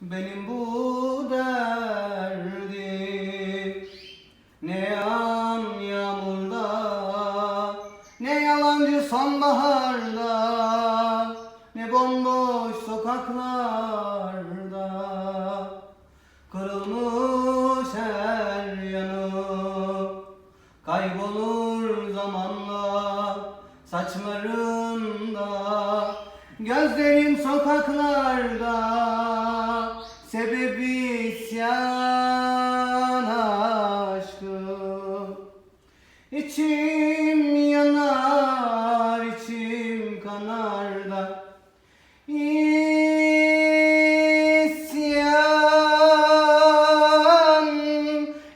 benim bu derdim Ne yağan yağmurda Ne yalancı sonbaharda Ne bomboş sokaklarda. Kırılmış her yanı Kaybolur zamanla Saçlarında Gözlerim sokaklarda Sebebi isyan aşkı İçim yanar, içim kanar da. İsyan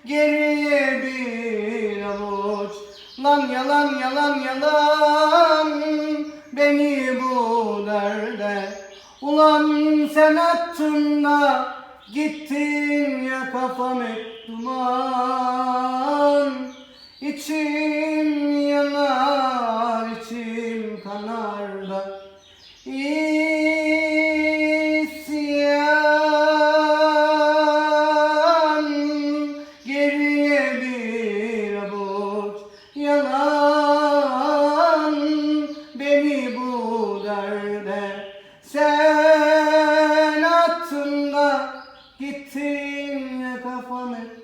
geriye bir avuç. Lan yalan yalan yalan Ulan sen attın da gittin ya kafam hep duman. İçim yanar, içim kanar da. İsyan geriye bir avuç yalan form it